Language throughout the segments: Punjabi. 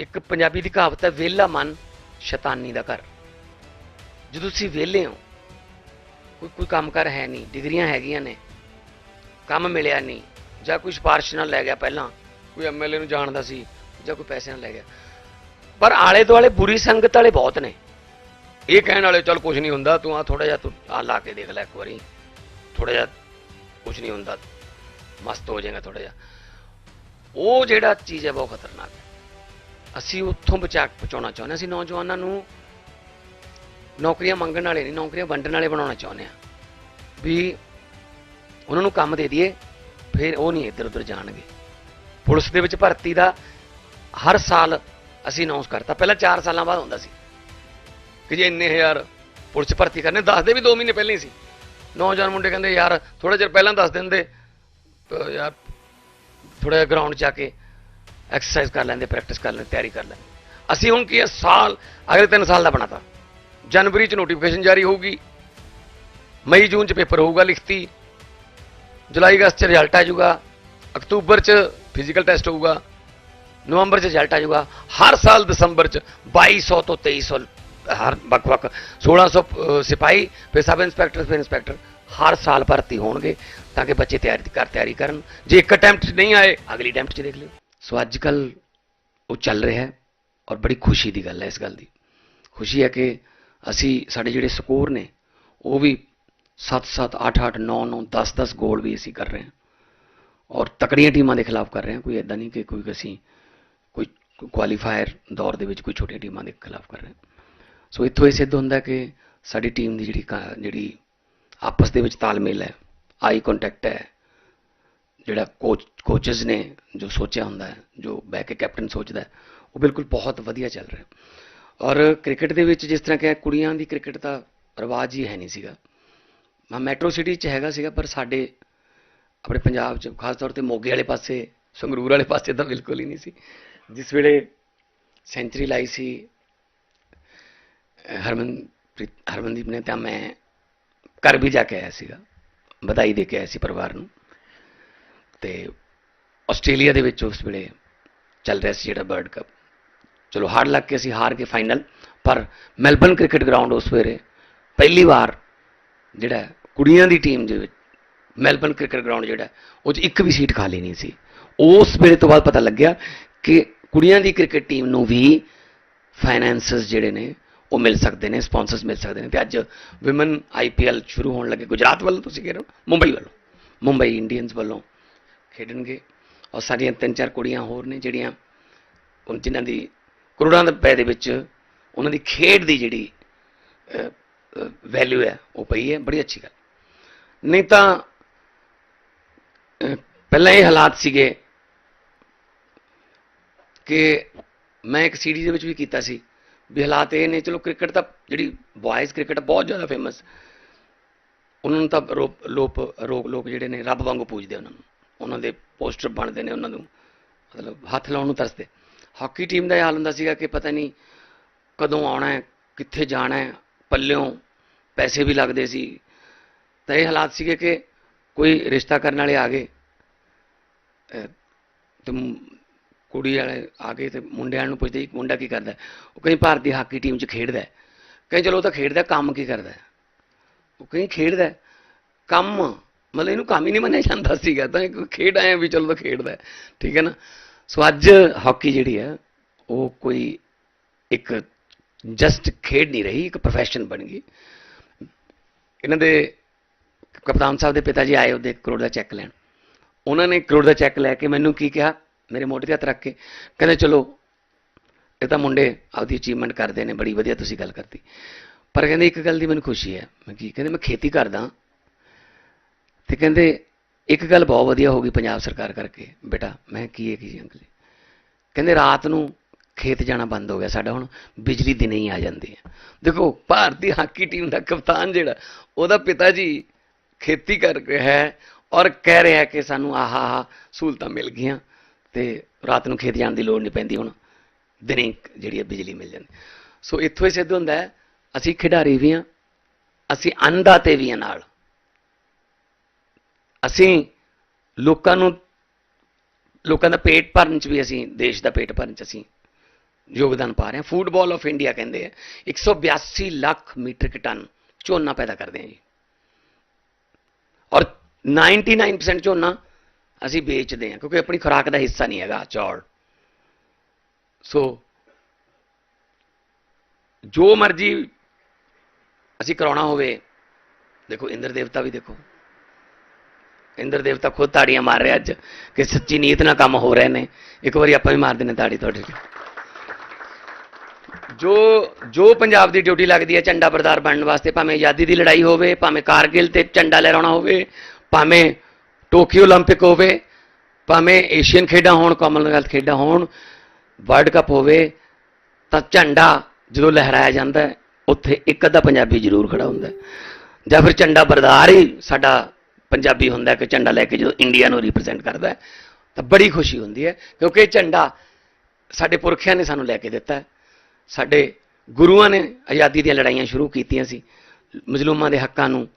ਇੱਕ ਪੰਜਾਬੀ ਦੀ ਕਹਾਵਤ ਹੈ, ਵਿਹਲਾ ਮਨ ਸ਼ੈਤਾਨੀ ਦਾ ਘਰ। ਜਦੋਂ ਤੁਸੀਂ ਵਿਹਲੇ ਹੋ, ਕੋਈ ਕੋਈ ਕੰਮ ਕਰ ਹੈ ਨਹੀਂ, ਡਿਗਰੀਆਂ ਹੈਗੀਆਂ ਨੇ, ਕੰਮ ਮਿਲਿਆ ਨਹੀਂ, ਜਾਂ ਕੋਈ ਸਿਫਾਰਿਸ਼ ਨਾਲ ਲੈ ਗਿਆ ਪਹਿਲਾਂ, ਕੋਈ ਐਮਐਲਏ ਨੂੰ ਜਾਣਦਾ ਸੀ, ਜਾਂ ਕੋਈ ਪੈਸੇ ਨਾਲ ਲੈ ਗਿਆ। ਪਰ ਆਲੇ ਦੁਆਲੇ ਬੁਰੀ ਸੰਗਤ ਵਾਲੇ ਬਹੁਤ ਨੇ। ਇਹ ਕਹਿਣ ਵਾਲੇ, ਚੱਲ ਕੁਝ ਨਹੀਂ ਹੁੰਦਾ, ਤੂੰ ਆ ਥੋੜਾ ਜਿਹਾ, ਤੂੰ ਆ ਲਾ ਕੇ ਦੇਖ ਲੈ ਇੱਕ ਵਾਰੀ। ਥੋੜਾ ਜਿਹਾ ਕੁਝ ਨਹੀਂ ਹੁੰਦਾ, ਮਸਤ ਹੋ ਜਾਏਗਾ ਥੋੜਾ ਜਿਹਾ। ਉਹ ਜਿਹੜਾ ਚੀਜ਼ ਹੈ, ਬਹੁਤ ਖਤਰਨਾਕ ਹੈ। ਅਸੀਂ ਉੱਥੋਂ ਬਚਾ ਪਹੁੰਚਾਉਣਾ ਚਾਹੁੰਦੇ ਹਾਂ। ਅਸੀਂ ਨੌਜਵਾਨਾਂ ਨੂੰ ਨੌਕਰੀਆਂ ਮੰਗਣ ਵਾਲੇ ਨਹੀਂ, ਨੌਕਰੀਆਂ ਵੰਡਣ ਵਾਲੇ ਬਣਾਉਣਾ ਚਾਹੁੰਦੇ ਹਾਂ। ਵੀ ਉਹਨਾਂ ਨੂੰ ਕੰਮ ਦੇ ਦਈਏ, ਫਿਰ ਉਹ ਨਹੀਂ ਇੱਧਰ ਉੱਧਰ ਜਾਣਗੇ। ਪੁਲਿਸ ਦੇ ਵਿੱਚ ਭਰਤੀ ਦਾ ਹਰ ਸਾਲ ਅਸੀਂ ਅਨਾਉਂਸ ਕਰਤਾ। ਪਹਿਲਾਂ 4 ਸਾਲਾਂ ਬਾਅਦ ਹੁੰਦਾ ਸੀ ਕਿ ਜੇ ਇੰਨੇ ਹਜ਼ਾਰ ਪੁਲਿਸ ਭਰਤੀ ਕਰਨੇ, ਦੱਸਦੇ ਵੀ 2 ਮਹੀਨੇ ਪਹਿਲਾਂ ਹੀ ਸੀ। ਨੌਜਵਾਨ ਮੁੰਡੇ ਕਹਿੰਦੇ, ਯਾਰ ਥੋੜਾ ਚਿਰ ਪਹਿਲਾਂ ਦੱਸ ਦਿੰਦੇ ਤਾਂ ਯਾਰ ਥੋੜਾ ਜਿਹਾ ਗਰਾਊਂਡ 'ਚ ਜਾ ਕੇ ਐਕਸਰਸਾਈਜ਼ ਕਰ ਲੈਂਦੇ ਪ੍ਰੈਕਟਿਸ ਕਰ ਲੈਂਦੇ ਤਿਆਰੀ ਕਰ ਲੈਂਦੇ। ਅਸੀਂ ਹੁਣ ਕੀ ਹੈ ਸਾਲ ਅਗਲੇ 3 ਸਾਲ ਦਾ ਬਣਾਤਾ। ਜਨਵਰੀ 'ਚ ਨੋਟੀਫਿਕੇਸ਼ਨ ਜਾਰੀ ਹੋਊਗੀ ਮਈ ਜੂਨ 'ਚ ਪੇਪਰ ਹੋਊਗਾ ਲਿਖਤੀ ਜੁਲਾਈ ਅਗਸਤ 'ਚ ਰਿਜ਼ਲਟ ਆ ਜਾਊਗਾ ਅਕਤੂਬਰ 'ਚ ਫਿਜ਼ੀਕਲ ਟੈਸਟ ਹੋਊਗਾ ਨਵੰਬਰ 'ਚ ਰਿਜ਼ਲਟ ਆ ਜਾਊਗਾ ਹਰ ਸਾਲ ਦਸੰਬਰ 'ਚ 2200 ਤੋਂ 2300 ਹਰ ਵੱਖ-ਵੱਖ 1600 ਅਹ, ਸਿਪਾਹੀ ਫਿਰ ਸਬ ਇੰਸਪੈਕਟਰ ਫਿਰ ਇੰਸਪੈਕਟਰ ਹਰ ਸਾਲ ਭਰਤੀ ਹੋਣਗੇ ਤਾਂ ਕਿ ਬੱਚੇ ਤਿਆਰੀ ਕਰ ਤਿਆਰੀ ਕਰਨ। ਜੇ ਇੱਕ ਅਟੈਂਪਟ 'ਚ ਨਹੀਂ ਆਏ ਅਗਲੀ ਅਟੈਂਪਟ 'ਚ ਦੇਖ ਲਿਓ। ਸੋ ਅੱਜ ਕੱਲ ਉਹ ਚੱਲ ਰਿਹਾ ਹੈ ਔਰ ਬੜੀ ਖੁਸ਼ੀ ਦੀ ਗੱਲ ਹੈ ਇਸ ਗੱਲ ਦੀ। ਖੁਸ਼ੀ ਹੈ ਕਿ ਅਸੀਂ ਸਾਡੇ ਜਿਹੜੇ ਸਕੋਰ ਨੇ, ਉਹ ਵੀ 7-7 8-8 9-9 10-10 ਗੋਲ ਵੀ ਅਸੀਂ ਕਰ ਰਹੇ ਹਾਂ। ਔਰ ਤਕੜੀਆਂ ਟੀਮਾਂ ਦੇ ਖਿਲਾਫ ਕਰ ਰਹੇ ਹਾਂ। ਕੋਈ ਐਦਾਂ ਨਹੀਂ ਕਿ ਕੋਈ ਅਸੀਂ ਕੋਈ ਕੁਆਲੀਫਾਇਰ ਦੌਰ ਦੇ ਵਿੱਚ ਕੋਈ ਛੋਟੀਆਂ ਟੀਮਾਂ ਦੇ ਖਿਲਾਫ ਕਰ ਰਹੇ ਹਾਂ। ਸੋ ਇੱਥੋਂ ਇਹ ਸਿੱਧ ਹੁੰਦਾ ਕਿ ਸਾਡੀ ਟੀਮ ਦੀ ਜਿਹੜੀ ਕਾ- ਜਿਹੜੀ ਆਪਸ ਦੇ ਵਿੱਚ ਤਾਲਮੇਲ ਹੈ ਆਈ ਕੰਟੈਕਟ ਹੈ ਜਿਹੜਾ ਕੋਚ ਕੋਚਸ ਨੇ ਜੋ ਸੋਚਿਆ ਹੁੰਦਾ ਹੈ, ਜੋ ਬਹਿ ਕੇ ਕੈਪਟਨ ਸੋਚਦਾ ਹੈ, ਉਹ ਬਿਲਕੁਲ ਬਹੁਤ ਵਧੀਆ ਚੱਲ ਰਿਹਾ ਔਰ ਕ੍ਰਿਕਟ ਦੇ ਵਿੱਚ ਜਿਸ ਤਰ੍ਹਾਂ ਕਿ ਕੁੜੀਆਂ ਦੀ ਕ੍ਰਿਕਟ ਦਾ ਰਿਵਾਜ ਹੀ ਹੈ ਨਹੀਂ ਸੀਗਾ। ਮੈਂ ਮੈਟਰੋ ਸਿਟੀ 'ਚ ਹੈਗਾ ਸੀਗਾ, ਪਰ ਸਾਡੇ ਆਪਣੇ ਪੰਜਾਬ 'ਚ, ਖਾਸ ਤੌਰ ਤੇ ਮੋਗੇ ਵਾਲੇ ਪਾਸੇ, ਸੰਗਰੂਰ ਵਾਲੇ ਪਾਸੇ ਤਾਂ ਬਿਲਕੁਲ ਹੀ ਨਹੀਂ ਸੀ। ਜਿਸ ਵੇਲੇ ਸੈਂਚਰੀ ਲਾਈ ਸੀ, ਅਹ ਹਰਮਨਪ੍ਰੀਤ, ਹਰਮਨਦੀਪ ਨੇ ਤਾਂ ਮੈਂ ਘਰ ਵੀ ਜਾ ਕੇ ਆਇਆ ਸੀਗਾ, ਵਧਾਈ ਦੇ ਕੇ ਆਇਆ ਸੀ ਪਰਿਵਾਰ ਨੂੰ। ਤੇ ਆਸਟ੍ਰੇਲੀਆ ਦੇ ਵਿੱਚ ਉਸ ਵੇਲੇ ਚੱਲ ਰਿਹਾ ਸੀ ਜਿਹੜਾ ਵਰਲਡ ਕੱਪ ਚਲੋ ਹਾਰ ਲੱਗ ਕੇ ਅਸੀਂ ਹਾਰ ਕੇ ਫਾਈਨਲ ਪਰ ਮੈਲਬਨ ਕ੍ਰਿਕਟ ਗਰਾਊਂਡ ਉਸ ਵੇਲੇ ਪਹਿਲੀ ਵਾਰ ਜਿਹੜਾ ਕੁੜੀਆਂ ਦੀ ਟੀਮ ਦੇ ਵਿੱਚ ਮੈਲਬਨ ਕ੍ਰਿਕਟ ਗਰਾਊਂਡ ਜਿਹੜਾ, ਉਹ 'ਚ ਇੱਕ ਵੀ ਸੀਟ ਖਾਲੀ ਨਹੀਂ ਸੀ। ਉਸ ਵੇਲੇ ਤੋਂ ਬਾਅਦ ਪਤਾ ਲੱਗਿਆ ਕਿ ਕੁੜੀਆਂ ਦੀ ਕ੍ਰਿਕਟ ਟੀਮ ਨੂੰ ਵੀ ਫਾਈਨੈਂਸਸ ਜਿਹੜੇ ਨੇ, ਉਹ ਮਿਲ ਸਕਦੇ ਨੇ ਸਪਾਂਸਰਸ ਮਿਲ ਸਕਦੇ ਨੇ। ਤੇ ਅੱਜ ਵਿਮਨ ਆਈਪੀਐਲ ਸ਼ੁਰੂ ਹੋਣ ਲੱਗੇ। ਗੁਜਰਾਤ ਵੱਲੋਂ ਤੁਸੀਂ ਕਹਿ ਰਹੇ ਹੋ? ਮੁੰਬਈ ਵੱਲੋਂ। ਮੁੰਬਈ ਇੰਡੀਅਨਸ ਵੱਲੋਂ ਖੇਡਣਗੇ। ਔਰ ਸਾਡੀਆਂ ਤਿੰਨ ਚਾਰ ਕੁੜੀਆਂ ਹੋਰ ਨੇ ਜਿਹੜੀਆਂ ਉਹ ਜਿਨ੍ਹਾਂ ਦੀ ਕਰੋੜਾਂ ਦੇ ਰੁਪਏ ਦੇ ਵਿੱਚ ਉਹਨਾਂ ਦੀ ਖੇਡ ਦੀ ਜਿਹੜੀ ਵੈਲਿਊ ਹੈ, ਉਹ ਪਈ ਹੈ। ਬੜੀ ਅੱਛੀ ਗੱਲ। ਨਹੀਂ ਤਾਂ ਪਹਿਲਾਂ ਇਹ ਹਾਲਾਤ ਸੀਗੇ ਕਿ ਮੈਂ ਇੱਕ ਸੀਡੀ ਦੇ ਵਿੱਚ ਵੀ ਕੀਤਾ ਸੀ ਵੀ ਹਾਲਾਤ ਇਹ ਨੇ, ਚਲੋ ਕ੍ਰਿਕਟ ਤਾਂ ਜਿਹੜੀ ਬॉयਜ਼ ਕ੍ਰਿਕਟ ਬਹੁਤ ਜ਼ਿਆਦਾ ਫੇਮਸ ਉਹਨਾਂ ਨੂੰ ਤਾਂ ਰੋਪ, ਲੋਪ ਰੋਕ ਲੋਕ ਜਿਹੜੇ ਨੇ, ਰੱਬ ਵਾਂਗੂ ਪੂਜਦੇ ਉਹਨਾਂ ਨੂੰ। ਉਹਨਾਂ ਦੇ ਪੋਸਟਰ ਬਣਦੇ ਨੇ ਉਹਨਾਂ ਨੂੰ, ਮਤਲਬ ਹੱਥ ਲਾਉਣ ਨੂੰ ਤਰਸਦੇ। ਹਾਕੀ ਟੀਮ ਦਾ ਇਹ ਹਾਲ ਹੁੰਦਾ ਸੀਗਾ ਕਿ ਪਤਾ ਨਹੀਂ ਕਦੋਂ ਆਉਣਾ ਹੈ, ਕਿੱਥੇ ਜਾਣਾ ਹੈ, ਪੱਲਿਓਂ ਪੈਸੇ ਵੀ ਲੱਗਦੇ ਸੀ। ਤਾਂ ਇਹ ਹਾਲਾਤ ਸੀਗੇ ਕਿ ਕੋਈ ਰਿਸ਼ਤਾ ਕਰਨ ਵਾਲੇ ਆ ਗਏ। ਅਹ ਤੇ ਕੁੜੀ ਵਾਲੇ ਆ ਗਏ ਤੇ ਮੁੰਡਿਆਂ ਨੂੰ ਪੁੱਛਦੇ ਮੁੰਡਾ ਕੀ ਕਰਦਾ ਉਹ ਕਹਿੰਦੇ ਭਾਰਤੀ ਹਾਕੀ ਟੀਮ 'ਚ ਖੇਡਦਾ ਹੈ। ਕਹਿੰਦੇ ਚਲੋ ਉਹ ਤਾਂ ਖੇਡਦਾ, ਕੰਮ ਕੀ ਕਰਦਾ ਉਹ ਕਹਿੰਦੇ ਖੇਡਦਾ ਕੰਮ ਮਤਲਬ ਇਹਨੂੰ ਕੰਮ ਹੀ ਨਹੀਂ ਮੰਨਿਆ ਜਾਂਦਾ ਸੀਗਾ, ਤਾਂ ਇੱਕ ਖੇਡ ਆਇਆ ਵੀ ਚਲੋ ਤਾਂ ਖੇਡਦਾ ਠੀਕ ਹੈ ਨਾ? ਸੋ ਅੱਜ ਹਾਕੀ ਜਿਹੜੀ ਹੈ, ਉਹ ਕੋਈ ਇੱਕ ਜਸਟ ਖੇਡ ਨਹੀਂ ਰਹੀ, ਇੱਕ ਪ੍ਰੋਫੈਸ਼ਨ ਬਣ ਗਈ। ਇਹਨਾਂ ਦੇ ਕਪਤਾਨ ਸਾਹਿਬ ਦੇ ਪਿਤਾ ਜੀ ਆਏ ਉਹਦੇ ਕਰੋੜ ਦਾ ਚੈੱਕ ਲੈਣ। ਉਹਨਾਂ ਨੇ ਕਰੋੜ ਦਾ ਚੈੱਕ ਲੈ ਕੇ ਮੈਨੂੰ ਕੀ ਕਿਹਾ, ਮੇਰੇ ਮੋਢੇ ਤੇ ਹੱਥ ਰੱਖ ਕੇ, ਕਹਿੰਦੇ ਚਲੋ, ਇਹ ਤਾਂ ਮੁੰਡੇ ਆਪਦੀ ਅਚੀਵਮੈਂਟ ਕਰਦੇ ਨੇ, ਬੜੀ ਵਧੀਆ ਤੁਸੀਂ ਗੱਲ ਕਰਤੀ। ਪਰ ਕਹਿੰਦੇ ਇੱਕ ਗੱਲ ਦੀ ਮੈਨੂੰ ਖੁਸ਼ੀ ਹੈ, ਮੈਂ ਕੀ ਕਹਿੰਦੇ, ਮੈਂ ਖੇਤੀ ਕਰਦਾ ਤੇ ਕਹਿੰਦੇ, ਇੱਕ ਗੱਲ ਬਹੁਤ ਵਧੀਆ ਹੋ ਗਈ ਪੰਜਾਬ ਸਰਕਾਰ ਕਰਕੇ। ਬੇਟਾ, ਮੈਂ ਕੀ ਹੈ ਕੀ ਜੀ? ਅੰਕਲ ਕਹਿੰਦੇ, ਰਾਤ ਨੂੰ ਖੇਤ ਜਾਣਾ ਬੰਦ ਹੋ ਗਿਆ ਸਾਡਾ ਹੁਣ, ਬਿਜਲੀ ਦਿਨੇ ਹੀ ਆ ਜਾਂਦੀ ਹੈ। ਦੇਖੋ, ਭਾਰਤੀ ਹਾਕੀ ਟੀਮ ਦਾ ਕਪਤਾਨ ਜਿਹੜਾ, ਉਹਦਾ ਪਿਤਾ ਜੀ ਖੇਤੀ ਕਰ ਰਿਹਾ ਹੈ ਔਰ ਕਹਿ ਰਿਹਾ ਕਿ ਸਾਨੂੰ ਆਹਾ ਆਹ ਸਹੂਲਤਾਂ ਮਿਲ ਗਈਆਂ ਤੇ ਰਾਤ ਨੂੰ ਖੇਤ ਜਾਣ ਦੀ ਲੋੜ ਨਹੀਂ ਪੈਂਦੀ ਹੁਣ। ਦਿਨੇ ਜਿਹੜੀ ਹੈ ਬਿਜਲੀ ਮਿਲ ਜਾਂਦੀ। ਸੋ ਇੱਥੋਂ ਹੀ ਸਿੱਧ ਹੁੰਦਾ ਹੈ, ਅਸੀਂ ਖਿਡਾਰੀ ਵੀ ਹਾਂ, ਅਸੀਂ ਅੰਨਦਾਤੇ ਵੀ ਹਾਂ ਨਾਲ। ਅਸੀਂ ਲੋਕਾਂ ਨੂੰ, ਲੋਕਾਂ ਦਾ ਪੇਟ ਭਰਨ ਚ ਵੀ ਅਸੀਂ, ਦੇਸ਼ ਦਾ ਪੇਟ ਭਰਨ ਚ ਅਸੀਂ ਯੋਗਦਾਨ ਪਾ ਰਹੇ ਹਾਂ। ਫੂਡਬਾਲ ਆਫ ਇੰਡੀਆ ਕਹਿੰਦੇ ਆ 182 ਲੱਖ ਮੀਟ੍ਰਿਕ ਟਨ ਝੋਨਾ ਪੈਦਾ ਕਰਦੇ ਹਾਂ ਜੀ। ਔਰ 99% ਝੋਨਾ ਅਸੀਂ ਵੇਚਦੇ ਹਾਂ, ਕਿਉਂਕਿ ਆਪਣੀ ਖੁਰਾਕ ਦਾ ਹਿੱਸਾ ਨਹੀਂ ਹੈਗਾ, ਚੌਲ। ਸੋ ਜੋ ਮਰਜ਼ੀ ਅਸੀਂ ਕਰਾਉਣਾ ਹੋਵੇ, ਦੇਖੋ ਇੰਦਰ ਦੇਵਤਾ ਵੀ ਦੇਖੋ। ਇੰਦਰ ਦੇਵਤਾ ਖੁਦ ਤਾੜੀਆਂ ਮਾਰ ਰਿਹਾ ਅੱਜ ਕਿ ਸੱਚੀ ਨੀਤ ਨਾਲ ਕੰਮ ਹੋ ਰਹੇ ਨੇ ਇੱਕ ਵਾਰੀ ਆਪਾਂ ਵੀ ਮਾਰ ਦਿੰਨੇ ਤਾੜੀ ਤੁਹਾਡੇ ਲਈ ਜੋ ਜੋ ਪੰਜਾਬ ਦੀ ਡਿਊਟੀ ਲੱਗਦੀ ਹੈ ਝੰਡਾ ਬਰਦਾਰ ਬਣਨ ਵਾਸਤੇ ਭਾਵੇਂ ਆਜ਼ਾਦੀ ਦੀ ਲੜਾਈ ਹੋਵੇ ਭਾਵੇਂ ਕਾਰਗਿਲ ਤੇ ਝੰਡਾ ਲਹਿਰਾਉਣਾ ਹੋਵੇ ਭਾਵੇਂ ਟੋਕੀਓ 올림픽 ਹੋਵੇ ਭਾਵੇਂ ਏਸ਼ੀਅਨ ਖੇਡਾਂ ਹੋਣ ਕਾਮਨਵੈਲਥ ਖੇਡਾਂ ਹੋਣ ਵਰਲਡ ਕੱਪ ਹੋਵੇ ਤਾਂ ਝੰਡਾ ਜਦੋਂ ਲਹਿਰਾਇਆ ਜਾਂਦਾ ਹੈ ਉੱਥੇ ਇੱਕ ਅੱਧਾ ਪੰਜਾਬੀ ਜ਼ਰੂਰ ਖੜਾ ਹੁੰਦਾ ਹੈ ਜਾਂ ਫਿਰ ਝੰਡਾ ਬਰਦਾਰ ਹੀ ਸਾਡਾ ਪੰਜਾਬੀ ਹੁੰਦਾ ਹੈ ਕਿ ਝੰਡਾ ਲੈ ਕੇ ਜਦੋਂ ਇੰਡੀਆ ਨੂੰ ਰਿਪਰੈਜ਼ੈਂਟ ਕਰਦਾ ਹੈ, ਤਾਂ ਬੜੀ ਖੁਸ਼ੀ ਹੁੰਦੀ ਹੈ, ਕਿਉਂਕਿ ਇਹ ਝੰਡਾ ਸਾਡੇ ਪੁਰਖਿਆਂ ਨੇ ਸਾਨੂੰ ਲੈ ਕੇ ਦਿੱਤਾ ਸਾਡੇ ਗੁਰੂਆਂ ਨੇ ਆਜ਼ਾਦੀ ਦੀਆਂ ਲੜਾਈਆਂ ਸ਼ੁਰੂ ਕੀਤੀਆਂ ਸੀ। ਮਜ਼ਲੂਮਾਂ ਦੇ ਹੱਕਾਂ ਨੂੰ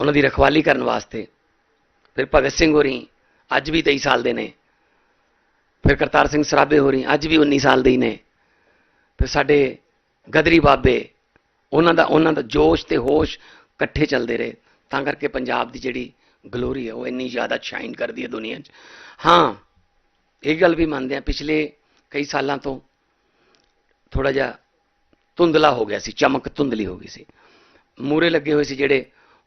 ਉਹਨਾਂ ਦੀ ਰਖਵਾਲੀ ਕਰਨ ਵਾਸਤੇ ਫਿਰ ਭਗਤ ਸਿੰਘ ਹੋਰੀ, ਅੱਜ ਵੀ 23 ਸਾਲ ਦੇ ਨੇ। ਫਿਰ ਕਰਤਾਰ ਸਿੰਘ ਸਰਾਭੇ ਹੋਰੀ, ਅੱਜ ਵੀ 19 ਸਾਲ ਦੇ ਹੀ ਨੇ। ਫਿਰ ਸਾਡੇ ਗਦਰੀ ਬਾਬੇ, ਉਹਨਾਂ ਦਾ ਉਹਨਾਂ ਦਾ ਜੋਸ਼ ਤੇ ਹੋਸ਼ ਇਕੱਠੇ ਚੱਲਦੇ ਰਹੇ। ਤਾਂ ਕਰਕੇ ਪੰਜਾਬ ਦੀ ਜਿਹੜੀ ਗਲੋਰੀ ਹੈ ਉਹ ਇੰਨੀ ਜ਼ਿਆਦਾ ਸ਼ਾਈਨ ਕਰਦੀ ਹੈ ਦੁਨੀਆ 'ਚ। ਹਾਂ, ਇਹ ਗੱਲ ਵੀ ਮੰਨਦੇ ਆ ਪਿਛਲੇ ਕਈ ਸਾਲਾਂ ਤੋਂ ਥੋੜਾ ਜਿਹਾ ਧੁੰਦਲਾ ਹੋ ਗਿਆ ਸੀ, ਚਮਕ ਧੁੰਦਲੀ ਹੋ ਗਈ ਸੀ। ਮੂਰੇ ਲੱਗੇ ਹੋਏ ਸੀ ਜਿਹੜੇ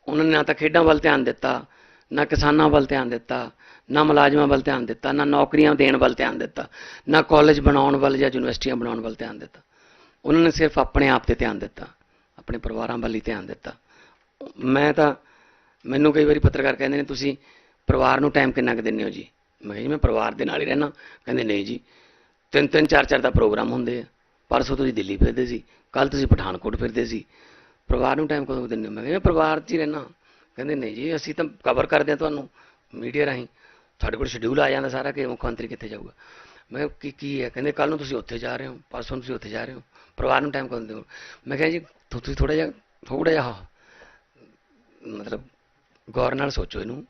ਉਹਨਾਂ ਨੇ ਨਾ ਤਾਂ ਖੇਡਾਂ ਵੱਲ ਧਿਆਨ ਦਿੱਤਾ, ਨਾ ਕਿਸਾਨਾਂ ਵੱਲ ਧਿਆਨ ਦਿੱਤਾ, ਨਾ ਮੁਲਾਜ਼ਮਾਂ ਵੱਲ ਧਿਆਨ ਦਿੱਤਾ, ਨਾ ਨੌਕਰੀਆਂ ਦੇਣ ਵੱਲ ਧਿਆਨ ਦਿੱਤਾ, ਨਾ ਕਾਲਜ ਬਣਾਉਣ ਵੱਲ ਜਾਂ ਯੂਨੀਵਰਸਿਟੀਆਂ ਬਣਾਉਣ ਵੱਲ ਧਿਆਨ ਦਿੱਤਾ। ਉਹਨਾਂ ਨੇ ਸਿਰਫ ਆਪਣੇ ਆਪ ਤੇ ਧਿਆਨ ਦਿੱਤਾ, ਆਪਣੇ ਪਰਿਵਾਰਾਂ ਵੱਲ ਹੀ ਧਿਆਨ ਦਿੱਤਾ। ਮੈਂ ਤਾਂ ਮੈਨੂੰ ਕਈ ਵਾਰੀ ਪੱਤਰਕਾਰ ਕਹਿੰਦੇ ਨੇ, ਤੁਸੀਂ ਪਰਿਵਾਰ ਨੂੰ ਟਾਈਮ ਕਿੰਨਾ ਕੁ ਦਿੰਦੇ ਹੋ ਜੀ? ਮੈਂ ਕਿਹਾ ਜੀ, ਮੈਂ ਪਰਿਵਾਰ ਦੇ ਨਾਲ ਹੀ ਰਹਿਣਾ ਕਹਿੰਦੇ, ਨਹੀਂ ਜੀ, ਤਿੰਨ ਤਿੰਨ, ਚਾਰ ਚਾਰ ਦਾ ਪ੍ਰੋਗਰਾਮ ਹੁੰਦੇ ਆ। ਪਰਸੋਂ ਤੁਸੀਂ ਦਿੱਲੀ ਫਿਰਦੇ ਸੀ ਕੱਲ ਤੁਸੀਂ ਪਠਾਨਕੋਟ ਫਿਰਦੇ ਸੀ। ਪਰਿਵਾਰ ਨੂੰ ਟਾਈਮ ਕਦੋਂ ਦਿੰਦੇ ਹੋ? ਮੈਂ ਕਿਹਾ, ਮੈਂ ਪਰਿਵਾਰ 'ਚ ਹੀ ਰਹਿਣਾ ਕਹਿੰਦੇ, ਨਹੀਂ ਜੀ, ਅਸੀਂ ਤਾਂ ਕਵਰ ਕਰਦੇ ਹਾਂ ਤੁਹਾਨੂੰ ਮੀਡੀਆ ਰਾਹੀਂ। ਸਾਡੇ ਕੋਲ ਸ਼ਡਿਊਲ ਆ ਜਾਂਦਾ ਸਾਰਾ ਕਿ ਮੁੱਖ ਮੰਤਰੀ ਕਿੱਥੇ ਜਾਊਗਾ? ਮੈਂ ਕਿਹਾ, ਕੀ ਕੀ ਹੈ? ਕਹਿੰਦੇ ਕੱਲ ਨੂੰ ਤੁਸੀਂ ਉੱਥੇ ਜਾ ਰਹੇ ਹੋ, ਪਰਸੋਂ ਤੁਸੀਂ ਉੱਥੇ ਜਾ ਰਹੇ ਹੋ। ਪਰਿਵਾਰ ਨੂੰ ਟਾਈਮ ਕਦੋਂ ਦਿੰਦੇ ਹੋ? ਮੈਂ ਕਿਹਾ ਜੀ ਤੁਸੀਂ ਥੋੜਾ ਜਿਹਾ ਥੋੜਾ ਜਿਹਾ ਮਤਲਬ ਗੌਰ ਨਾਲ ਸੋਚੋ ਇਹਨੂੰ।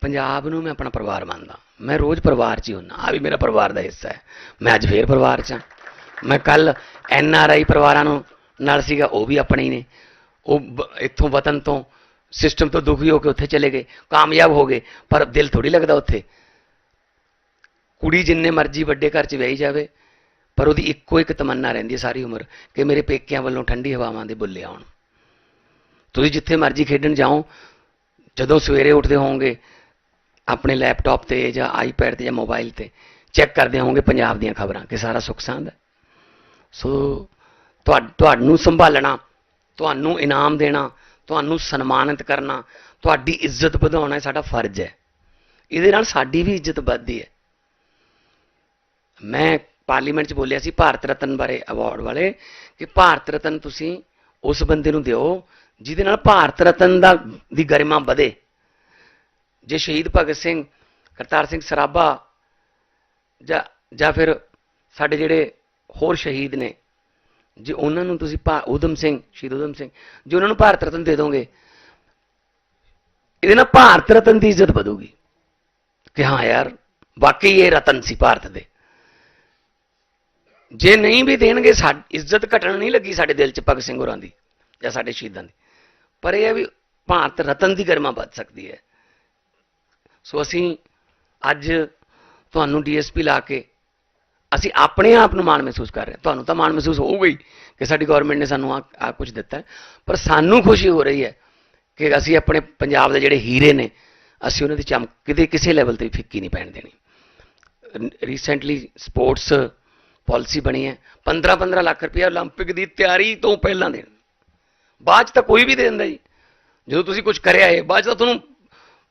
ਪੰਜਾਬ ਨੂੰ ਮੈਂ ਆਪਣਾ ਪਰਿਵਾਰ ਮੰਨਦਾ। ਮੈਂ ਰੋਜ਼ ਪਰਿਵਾਰ 'ਚ ਹੀ ਹੁੰਦਾ। ਆ ਵੀ ਮੇਰਾ ਪਰਿਵਾਰ ਦਾ ਹਿੱਸਾ ਹੈ। ਮੈਂ ਅੱਜ ਫੇਰ ਪਰਿਵਾਰ 'ਚ ਹਾਂ। ਮੈਂ ਕੱਲ ਐਨ ਆਰ ਆਈ ਪਰਿਵਾਰਾਂ ਨੂੰ ਨਾਲ ਸੀਗਾ, ਉਹ ਵੀ ਆਪਣੇ ਹੀ ਨੇ। ਉਹ ਇੱਥੋਂ ਵਤਨ ਤੋਂ ਸਿਸਟਮ ਤੋਂ ਦੁਖੀ ਹੋ ਕੇ ਉੱਥੇ ਚਲੇ ਗਏ। ਕਾਮਯਾਬ ਹੋ ਗਏ। ਪਰ ਦਿਲ ਥੋੜੀ ਲੱਗਦਾ ਉੱਥੇ। ਕੁੜੀ ਜਿੰਨੇ ਮਰਜ਼ੀ ਵੱਡੇ ਘਰ 'ਚ ਵਿਆਹੀ ਜਾਵੇ, ਪਰ ਉਹਦੀ ਇੱਕੋ ਇੱਕ ਤਮੰਨਾ ਰਹਿੰਦੀ ਹੈ ਸਾਰੀ ਉਮਰ ਕਿ ਮੇਰੇ ਪੇਕਿਆਂ ਵੱਲੋਂ ਠੰਡੀ ਹਵਾਵਾਂ ਦੇ ਬੁੱਲੇ ਆਉਣ। ਤੁਸੀਂ ਜਿੱਥੇ ਮਰਜ਼ੀ ਖੇਡਣ ਜਾਓ ਜਦੋਂ ਸਵੇਰੇ ਉੱਠਦੇ ਹੋਵੋਗੇ ਆਪਣੇ ਲੈਪਟਾਪ ਤੇ ਜਾਂ ਆਈਪੈਡ ਤੇ ਜਾਂ ਮੋਬਾਈਲ ਤੇ ਚੈੱਕ ਕਰਦੇ ਹੋਵੋਗੇ ਪੰਜਾਬ ਦੀਆਂ ਖਬਰਾਂ, ਕਿ ਸਾਰਾ ਸੁੱਖ ਸਾਂਦ ਹੈ। ਸੋ ਤੁਹਾ- ਤੁਹਾਨੂੰ ਸੰਭਾਲਣਾ, ਤੁਹਾਨੂੰ ਇਨਾਮ ਦੇਣਾ, ਤੁਹਾਨੂੰ ਸਨਮਾਨਿਤ ਕਰਨਾ, ਤੁਹਾਡੀ ਇੱਜ਼ਤ ਵਧਾਉਣਾ ਇਹ ਸਾਡਾ ਫਰਜ਼ ਹੈ। ਇਹਦੇ ਨਾਲ ਸਾਡੀ ਵੀ ਇੱਜ਼ਤ ਵੱਧਦੀ ਹੈ। ਮੈਂ ਪਾਰਲੀਮੈਂਟ 'ਚ ਬੋਲਿਆ ਸੀ ਭਾਰਤ ਰਤਨ ਬਾਰੇ ਅਵਾਰਡ ਵਾਲੇ, ਕਿ ਭਾਰਤ ਰਤਨ ਤੁਸੀਂ ਉਸ ਬੰਦੇ ਨੂੰ ਦਿਓ ਜਿਹਦੇ ਨਾਲ ਭਾਰਤ ਰਤਨ ਦਾ ਦੀ ਗਰਿਮਾ ਵਧੇ। ਜੇ ਸ਼ਹੀਦ ਭਗਤ ਸਿੰਘ, ਕਰਤਾਰ ਸਿੰਘ ਸਰਾਭਾ ਜਾਂ ਜਾਂ ਫਿਰ ਸਾਡੇ ਜਿਹੜੇ ਹੋਰ ਸ਼ਹੀਦ ਨੇ, ਜੇ ਉਹਨਾਂ ਨੂੰ ਤੁਸੀਂ ਭਾ- ਊਧਮ ਸਿੰਘ, ਸ਼ਹੀਦ ਊਧਮ ਸਿੰਘ, ਜੇ ਉਹਨਾਂ ਨੂੰ ਭਾਰਤ ਰਤਨ ਦੇ ਦੋਗੇ, ਇਹਦੇ ਨਾਲ ਭਾਰਤ ਰਤਨ ਦੀ ਇੱਜ਼ਤ ਵਧੂਗੀ। ਕਿ ਹਾਂ ਯਾਰ, ਵਾਕਈ ਇਹ ਰਤਨ ਸੀ ਭਾਰਤ ਦੇ। ਜੇ ਨਹੀਂ ਵੀ ਦੇਣਗੇ, ਸਾਡੀ, ਇੱਜ਼ਤ ਘਟਣ ਨਹੀਂ ਲੱਗੀ ਸਾਡੇ ਦਿਲ 'ਚ ਭਗਤ ਸਿੰਘ ਹੋਰਾਂ ਦੀ ਜਾਂ ਸਾਡੇ ਸ਼ਹੀਦਾਂ ਦੀ। ਪਰ ਇਹ ਹੈ ਵੀ ਭਾਰਤ ਰਤਨ ਦੀ ਗਰਮਾ ਵੱਧ ਸਕਦੀ ਹੈ ਸੋ ਅਸੀਂ ਅੱਜ ਤੁਹਾਨੂੰ ਡੀਐਸਪੀ ਲਾ ਕੇ ਅਸੀਂ ਆਪਣੇ ਆਪ ਨੂੰ ਮਾਣ ਮਹਿਸੂਸ ਕਰ ਰਹੇ ਹਾਂ ਤੁਹਾਨੂੰ ਤਾਂ ਮਾਣ ਮਹਿਸੂਸ ਹੋਊਗਾ ਹੀ ਕਿ ਸਾਡੀ ਗਵਰਨਮੈਂਟ ਨੇ ਸਾਨੂੰ ਆ ਆ ਕੁਝ ਦਿੱਤਾ ਹੈ ਪਰ ਸਾਨੂੰ ਖੁਸ਼ੀ ਹੋ ਰਹੀ ਹੈ ਕਿ ਅਸੀਂ ਆਪਣੇ ਪੰਜਾਬ ਦੇ ਜਿਹੜੇ ਹੀਰੇ ਨੇ ਅਸੀਂ ਉਹਨਾਂ ਦੀ ਚਮਕ ਕਿਤੇ ਕਿਸੇ ਲੈਵਲ ਤੇ ਵੀ ਫਿੱਕੀ ਨਹੀਂ ਪੈਣ ਦੇਣੀ ਰੀਸੈਂਟਲੀ ਸਪੋਰਟਸ ਪਾਲਿਸੀ ਬਣੀ ਹੈ 15-15 ਲੱਖ ਰੁਪਏ 올림픽 ਦੀ ਤਿਆਰੀ ਤੋਂ ਪਹਿਲਾਂ ਦੇਣ ਬਾਅਦ 'ਚ ਤਾਂ ਕੋਈ ਵੀ ਦੇ ਦਿੰਦਾ ਜੀ। ਜਦੋਂ ਤੁਸੀਂ ਕੁਝ ਕਰਿਆ ਹੈ ਬਾਅਦ 'ਚ ਤਾਂ ਤੁਹਾਨੂੰ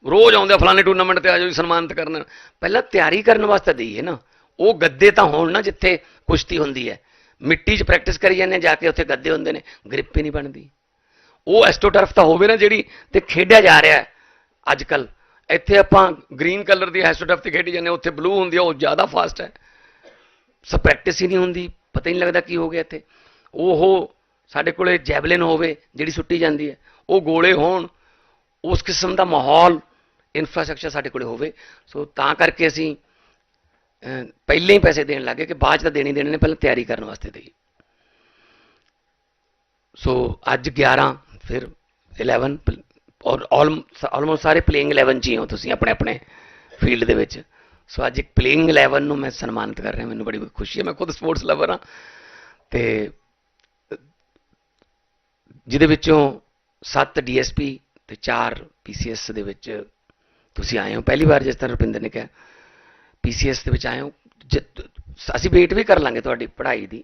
ਰੋਜ਼ ਆਉਂਦੇ ਫਲਾਣੇ ਟੂਰਨਾਮੈਂਟ ਤੇ ਆ ਜਾਓ ਸਨਮਾਨਿਤ ਕਰਨ। ਪਹਿਲਾਂ ਤਿਆਰੀ ਕਰਨ ਵਾਸਤੇ ਦਈਏ ਨਾ। ਉਹ ਗੱਦੇ ਤਾਂ ਹੋਣ ਨਾ ਜਿੱਥੇ ਕੁਸ਼ਤੀ ਹੁੰਦੀ ਹੈ। ਮਿੱਟੀ 'ਚ ਪ੍ਰੈਕਟਿਸ ਕਰੀ ਜਾਂਦੇ ਆ, ਜਾ ਕੇ ਉੱਥੇ ਗੱਦੇ ਹੁੰਦੇ ਨੇ ਗ੍ਰਿਪ ਹੀ ਨਹੀਂ ਬਣਦੀ। ਉਹ ਐਸਟੋਟਰਫ ਤਾਂ ਹੋਵੇ ਨਾ ਜਿਹੜੀ ਤੇ ਖੇਡਿਆ ਜਾ ਰਿਹਾ ਅੱਜ ਕੱਲ ਇੱਥੇ ਆਪਾਂ ਗ੍ਰੀਨ ਕਲਰ ਦੀ ਐਸਟੋਟਰਫ ਤੇ ਖੇਡੀ ਜਾਂਦੇ ਹਾਂ, ਉੱਥੇ ਬਲੂ ਹੁੰਦੀ ਆ ਉਹ ਜ਼ਿਆਦਾ ਫਾਸਟ ਹੈ। ਸੋ ਪ੍ਰੈਕਟਿਸ ਹੀ ਨਹੀਂ ਹੁੰਦੀ ਪਤਾ ਹੀ ਨਹੀਂ ਲੱਗਦਾ ਕੀ ਹੋ ਗਿਆ ਇੱਥੇ। ਉਹ ਸਾਡੇ ਕੋਲੇ ਜੈਵਲਿਨ ਹੋਵੇ, ਜਿਹੜੀ ਸੁੱਟੀ ਜਾਂਦੀ ਹੈ, ਉਹ ਗੋਲੇ ਹੋਣ, ਉਸ ਕਿਸਮ ਦਾ ਮਾਹੌਲ ਇਨਫਰਾਸਟ੍ਰਕਚਰ ਸਾਡੇ ਕੋਲੇ ਹੋਵੇ। ਸੋ ਤਾਂ ਕਰਕੇ ਅਸੀਂ, ਅਹ, ਪਹਿਲਾਂ ਹੀ ਪੈਸੇ ਦੇਣ ਲੱਗੇ ਕਿ ਬਾਅਦ ਚ ਤਾਂ ਦੇਣੀ ਦੇਣੇ ਨੇ, ਪਹਿਲਾਂ ਤਿਆਰੀ ਕਰਨ ਵਾਸਤੇ ਦੇਈ ਸੋ ਅੱਜ 11 ਫਿਰ 11 ਪਲ- ਔਰ ਆਲਮੋਸਟ ਸਾਰੇ ਪਲੇਇੰਗ 11 ਚ ਹੀ ਹੋ ਤੁਸੀਂ ਆਪਣੇ ਆਪਣੇ ਫੀਲਡ ਦੇ ਵਿੱਚ। ਸੋ ਅੱਜ ਇੱਕ ਪਲੇਇੰਗ 11 ਨੂੰ ਮੈਂ ਸਨਮਾਨਿਤ ਕਰ ਰਿਹਾ, ਮੈਨੂੰ ਬੜੀ ਖੁਸ਼ੀ ਹੈ, ਮੈਂ ਖੁਦ ਸਪੋਰਟਸ ਲਵਰ ਹਾਂ। ਤੇ ਜਿਹਦੇ ਵਿੱਚੋਂ 7 ਡੀਐਸਪੀ ਤੇ 4 ਪੀਸੀਐਸ ਦੇ ਵਿੱਚ ਤੁਸੀਂ ਆਏ ਹੋ। ਪਹਿਲੀ ਵਾਰ ਜਿਸ ਤਰ੍ਹਾਂ ਰੁਪਿੰਦਰ ਨੇ ਕਿਹਾ, ਪੀਸੀਐਸ ਦੇ ਵਿੱਚ ਆਏ ਹੋ। ਜਿ- ਅਸੀਂ ਵੇਟ ਵੀ ਕਰ ਲਾਂਗੇ ਤੁਹਾਡੀ ਪੜ੍ਹਾਈ ਦੀ।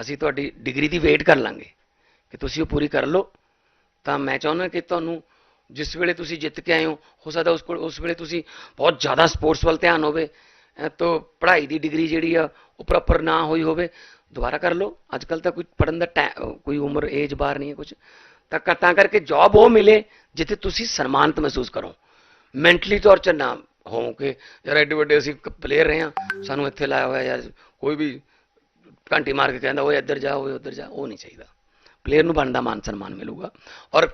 ਅਸੀਂ ਤੁਹਾਡੀ ਡਿਗਰੀ ਦੀ ਵੇਟ ਕਰ ਲਾਂਗੇ ਕਿ ਤੁਸੀਂ ਉਹ ਪੂਰੀ ਕਰ ਲਓ। ਤਾਂ ਮੈਂ ਚਾਹੁੰਦਾ ਕਿ ਤੁਹਾਨੂੰ ਜਿਸ ਵੇਲੇ ਤੁਸੀਂ ਜਿੱਤ ਕੇ ਆਏ ਹੋ ਹੋ ਸਕਦਾ ਉਸ ਕੋਲ, ਉਸ ਵੇਲੇ ਤੁਸੀਂ ਬਹੁਤ ਜ਼ਿਆਦਾ ਸਪੋਰਟਸ ਵੱਲ ਧਿਆਨ ਹੋਵੇ ਤਾਂ ਪੜ੍ਹਾਈ ਦੀ ਡਿਗਰੀ ਜਿਹੜੀ ਆ, ਉਹ ਪ੍ਰੋਪਰ ਨਾ ਹੋਈ ਹੋਵੇ। ਦੁਬਾਰਾ ਕਰ ਲਓ ਅੱਜ ਕੱਲ ਤਾਂ ਕੋਈ ਪੜਨ ਦਾ ਟੈ- ਅਹ ਕੋਈ ਉਮਰ ਏਜ ਬਾਰ ਨਹੀਂ ਹੈ ਕੁਝ ਤਾਂ ਕਰ- ਤਾਂ ਕਰਕੇ ਜੌਬ ਉਹ ਮਿਲੇ ਜਿੱਥੇ ਤੁਸੀਂ ਸਨਮਾਨਿਤ ਮਹਿਸੂਸ ਕਰੋ ਮੈਂਟਲੀ ਤੌਰ 'ਚ ਨਾ ਹੋ ਕਿ ਯਾਰ ਐਡੇ ਵੱਡੇ ਅਸੀਂ ਪਲੇਅਰ ਰਹੇ ਹਾਂ ਸਾਨੂੰ ਇੱਥੇ ਲਾਇਆ ਹੋਇਆ ਜਾਂ ਕੋਈ ਵੀ ਘੰਟੀ ਮਾਰ ਕੇ ਕਹਿੰਦਾ ਓਏ ਇੱਧਰ ਜਾ ਓਏ ਉੱਧਰ ਜਾ ਉਹ ਨਹੀਂ ਚਾਹੀਦਾ ਪਲੇਅਰ ਨੂੰ ਬਣਦਾ ਮਾਨ ਸਨਮਾਨ ਮਿਲੂਗਾ ਔਰ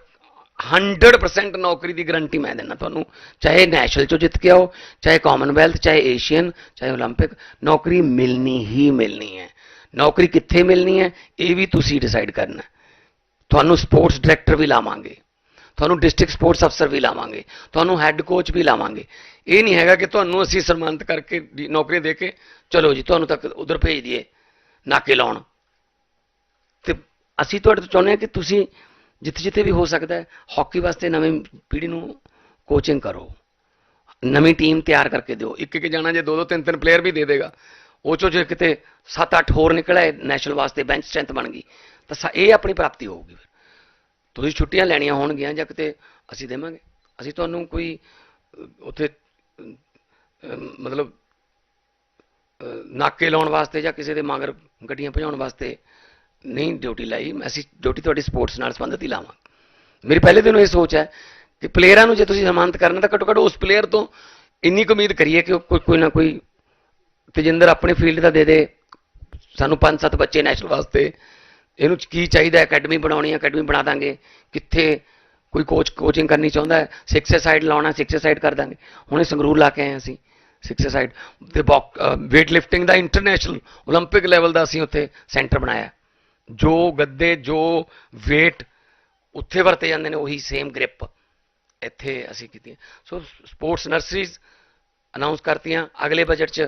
100% ਨੌਕਰੀ ਦੀ ਗਾਰੰਟੀ ਮੈਂ ਦਿੰਦਾ ਤੁਹਾਨੂੰ ਚਾਹੇ ਨੈਸ਼ਨਲ ਚੋਂ ਜਿੱਤ ਕੇ ਆਓ ਚਾਹੇ ਕਾਮਨਵੈਲਥ ਚਾਹੇ ਏਸ਼ੀਅਨ ਚਾਹੇ 올림픽 ਨੌਕਰੀ ਮਿਲਣੀ ਹੀ ਮਿਲਣੀ ਹੈ ਨੌਕਰੀ ਕਿੱਥੇ ਮਿਲਣੀ ਹੈ, ਇਹ ਵੀ ਤੁਸੀਂ ਡਿਸਾਈਡ ਕਰਨਾ। ਤੁਹਾਨੂੰ ਸਪੋਰਟਸ ਡਾਇਰੈਕਟਰ ਵੀ ਲਾਵਾਂਗੇ, ਤੁਹਾਨੂੰ ਡਿਸਟ੍ਰਿਕਟ ਸਪੋਰਟਸ ਅਫਸਰ ਵੀ ਲਾਵਾਂਗੇ, ਤੁਹਾਨੂੰ ਹੈੱਡ ਕੋਚ ਵੀ ਲਾਵਾਂਗੇ। ਇਹ ਨਹੀਂ ਹੈਗਾ ਕਿ ਤੁਹਾਨੂੰ ਅਸੀਂ ਸਨਮਾਨਿਤ ਕਰਕੇ ਨੌਕਰੀ ਦੇ ਕੇ, ਚਲੋ ਜੀ, ਤੁਹਾਨੂੰ ਤੱਕ ਉਧਰ ਭੇਜ ਦਈਏ, ਨਾਕੇ ਲਾਉਣ। ਤੇ ਅਸੀਂ ਤੁਹਾਡੇ ਤੋਂ ਚਾਹੁੰਦੇ ਹਾਂ ਕਿ ਤੁਸੀਂ ਜਿੱਥੇ ਜਿੱਥੇ ਵੀ ਹੋ ਸਕਦਾ ਹੈ ਹਾਕੀ ਵਾਸਤੇ ਨਵੀਂ ਪੀੜ੍ਹੀ ਨੂੰ ਕੋਚਿੰਗ ਕਰੋ। ਨਵੀਂ ਟੀਮ ਤਿਆਰ ਕਰਕੇ ਦਿਓ। ਇੱਕ ਇੱਕ ਜਾਣਾ ਜੇ ਦੋ ਦੋ ਤਿੰਨ ਤਿੰਨ ਪਲੇਅਰ ਵੀ ਦੇ ਦੇਗਾ। ਉਹ ਚੋਂ ਜੇ ਕਿਤੇ 7-8 ਹੋਰ ਨਿਕਲ ਨਿਕਲੇ ਨੈਸ਼ਨਲ ਵਾਸਤੇ ਬੈਂਚ ਸਟਰੈਂਥ ਬਣ ਗਈ, ਤਾਂ ਸਾ- ਇਹ ਆਪਣੀ ਪ੍ਰਾਪਤੀ ਹੋਊਗੀ ਫਿਰ। ਤੁਸੀਂ ਛੁੱਟੀਆਂ ਲੈਣੀਆਂ ਹੋਣਗੀਆਂ ਜਾਂ ਕਿਤੇ ਅਸੀਂ ਦੇਵਾਂਗੇ? ਅਸੀਂ ਤੁਹਾਨੂੰ ਕੋਈ ਉੱਥੇ ਮਤਲਬ ਨਾਕੇ ਲਾਉਣ ਵਾਸਤੇ ਜਾਂ ਕਿਸੇ ਦੇ ਮਗਰ ਗੱਡੀਆਂ ਭਜਾਉਣ ਵਾਸਤੇ ਨਹੀਂ ਡਿਊਟੀ ਲਾਈ। ਅਸੀਂ ਡਿਊਟੀ ਤੁਹਾਡੀ ਸਪੋਰਟਸ ਨਾਲ ਸੰਬੰਧਿਤ ਹੀ ਲਾਵਾਂ। ਮੇਰੀ ਪਹਿਲੇ ਦਿਨੋਂ ਇਹ ਸੋਚ ਹੈ ਕਿ ਪਲੇਅਰਾਂ ਨੂੰ ਜੇ ਤੁਸੀਂ ਸਨਮਾਨਿਤ ਕਰਨਾ, ਤਾਂ ਘੱਟੋ ਘੱਟ ਉਸ ਪਲੇਅਰ ਤੋਂ ਇੰਨੀ ਕੁ ਉਮੀਦ ਕਰੀਏ ਕਿ ਉਹ ਕੋਈ ਕੋਈ ਨਾ ਕੋਈ ਤੇਜਿੰਦਰ ਆਪਣੀ ਫੀਲਡ ਦਾ ਦੇ ਦੇ ਸਾਨੂੰ ਪੰਜ ਸੱਤ ਬੱਚੇ ਨੈਸ਼ਨਲ ਵਾਸਤੇ ਇਹਨੂੰ ਕੀ ਚਾਹੀਦਾ ਅਕੈਡਮੀ ਬਣਾਉਣੀ ਹੈ ਅਕੈਡਮੀ ਬਣਾ ਦਾਂਗੇ ਕਿੱਥੇ ਕੋਈ ਕੋਚ ਕੋਚਿੰਗ ਕਰਨੀ ਚਾਹੁੰਦਾ ਹੈ ਸਿਕਸ ਸਾਈਡ ਲਾਉਣਾ ਸਿਕਸ ਸਾਈਡ ਕਰ ਦਾਂਗੇ ਹੁਣੇ ਸੰਗਰੂਰ ਲਾ ਕੇ ਆਏ ਹਾਂ ਅਸੀਂ ਸਿਕਸ ਸਾਈਡ ਤੇ weight lifting ਦਾ ਇੰਟਰਨੈਸ਼ਨਲ 올림픽 ਲੈਵਲ ਦਾ ਅਸੀਂ ਉੱਥੇ ਸੈਂਟਰ ਬਣਾਇਆ ਜੋ ਗੱਦੇ ਜੋ weight ਉੱਥੇ ਵਰਤੇ ਜਾਂਦੇ ਨੇ ਉਹੀ ਸੇਮ ਗ੍ਰਿਪ ਇੱਥੇ ਅਸੀਂ ਕੀਤੀ ਸੋ ਸਪੋਰਟਸ ਨਰਸਰੀਜ਼ ਅਨਾਉਂਸ ਕਰਤੀਆਂ ਅਗਲੇ ਬਜਟ 'ਚ